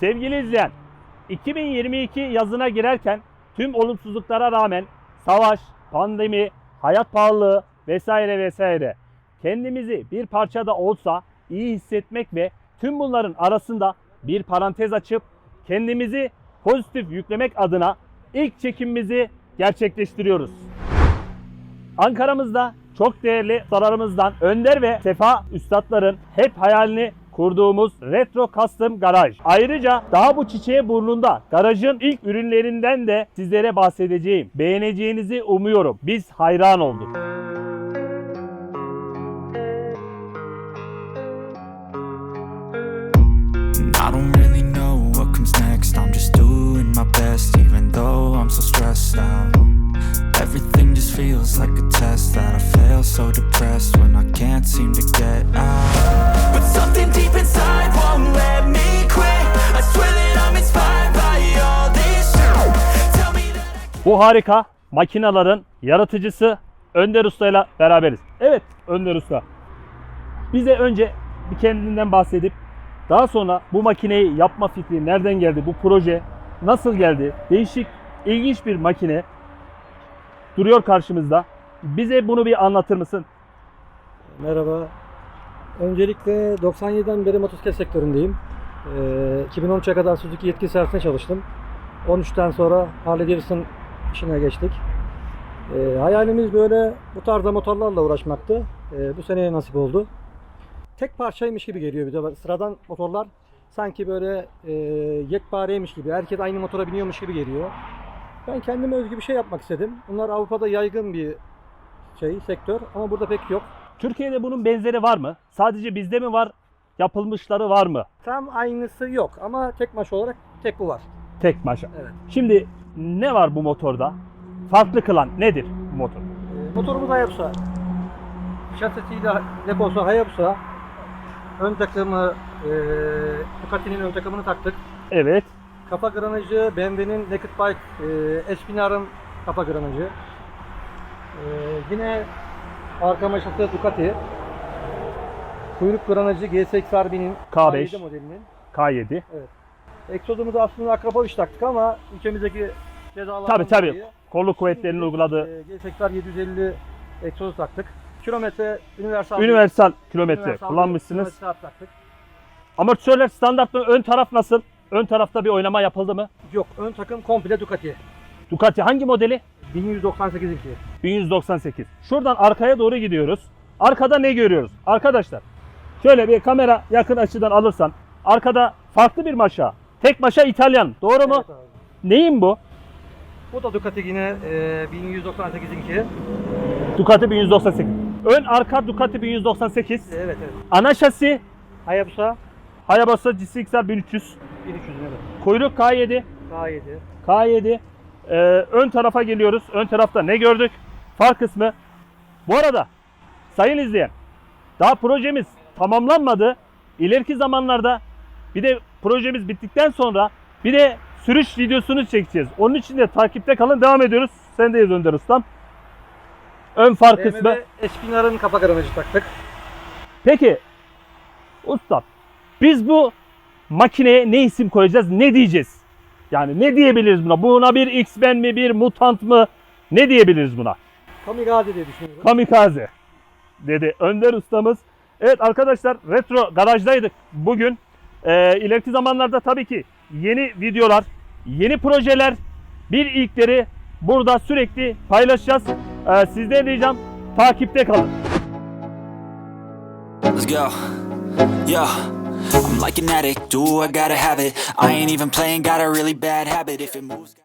Sevgili izleyen, 2022 yazına girerken tüm olumsuzluklara rağmen savaş, pandemi, hayat pahalılığı vesaire vesaire kendimizi bir parça da olsa iyi hissetmek ve tüm bunların arasında bir parantez açıp kendimizi pozitif yüklemek adına ilk çekimimizi gerçekleştiriyoruz. Ankara'mızda çok değerli ustalarımızdan Önder ve Sefa üstadların hep hayalini kurduğumuz Retro Custom Garaj. Ayrıca daha bu çiçeğe burnunda garajın ilk ürünlerinden de sizlere bahsedeceğim. Beğeneceğinizi umuyorum. Biz hayran olduk. Bu harika makinaların yaratıcısı Önder Usta ile beraberiz. Evet Önder Usta. Bize önce bir kendinden bahsedip daha sonra bu makineyi yapma fikri nereden geldi? Bu proje nasıl geldi? Değişik, ilginç bir makine duruyor karşımızda. Bize bunu bir anlatır mısın? Merhaba. Öncelikle 97'den beri motosiklet sektöründeyim. Ee, 2013'e kadar Suzuki yetkili servisinde çalıştım. 13'ten sonra Harley Davidson işine geçtik. Ee, hayalimiz böyle bu tarzda motorlarla uğraşmaktı. Ee, bu seneye nasip oldu. Tek parçaymış gibi geliyor bir de sıradan motorlar sanki böyle e, yekpareymiş gibi, herkes aynı motora biniyormuş gibi geliyor. Ben kendime özgü bir şey yapmak istedim. Bunlar Avrupa'da yaygın bir şey, sektör ama burada pek yok. Türkiye'de bunun benzeri var mı? Sadece bizde mi var? Yapılmışları var mı? Tam aynısı yok ama tek maş olarak tek bu var. Tek maşa. Evet. Şimdi ne var bu motorda? Farklı kılan nedir bu motor? Ee, motorumuz Hayabusa. Şasisiyle deposu Hayabusa. Ön takımı e, Ducati'nin ön takımını taktık. Evet. Kafa granajı BMW'nin Naked Bike e, Espinar'ın kafa granajı. E, yine arka maşası Ducati. Kuyruk granajı GSX-RB'nin K5. K7 modelinin. K7. Egzozumuzu aslında Akrapoviç taktık ama ülkemizdeki tabii. dolayı Kolluk kuvvetlerinin uyguladığı e, GSX'ler 750 egzoz taktık. Kilometre universal universal kilometre universal kullanmışsınız. kilometre taktık. Amortisörler standart mı? Ön taraf nasıl? Ön tarafta bir oynama yapıldı mı? Yok ön takım komple Ducati. Ducati hangi modeli? 1198 inki. 1198. Şuradan arkaya doğru gidiyoruz. Arkada ne görüyoruz? Arkadaşlar şöyle bir kamera yakın açıdan alırsan arkada farklı bir maşa. Tek maşa İtalyan. Doğru mu? Evet abi. Neyin bu? Bu da Ducati yine e, 1198 inki. Ducati 1198. Ön arka Ducati 1198. Evet evet. Ana şasi Hayabusa Hayabusa GSX-R 1300. 1300 evet. Kuyruk K7. K7. K7. Ee, ön tarafa geliyoruz. Ön tarafta ne gördük? Far kısmı. Bu arada sayın izleyen daha projemiz tamamlanmadı. İleriki zamanlarda bir de projemiz bittikten sonra bir de sürüş videosunu çekeceğiz. Onun için de takipte kalın. Devam ediyoruz. Sen de Önder Ustam. Ön far kısmı. BMW Espinar'ın kafa granajı taktık. Peki ustam biz bu makineye ne isim koyacağız? Ne diyeceğiz? Yani ne diyebiliriz buna? Buna bir X-Men mi, bir mutant mı? Ne diyebiliriz buna? Kamikaze diye düşünüyorum. Kamikaze dedi Önder ustamız. Evet arkadaşlar retro garajdaydık bugün. Ee, ileriki zamanlarda tabii ki yeni videolar, yeni projeler, bir ilkleri burada sürekli paylaşacağız. Ee, sizden ricam takipte kalın. Let's go. Yo. I'm like an addict, do I gotta have it. I ain't even playing, got a really bad habit. If it moves.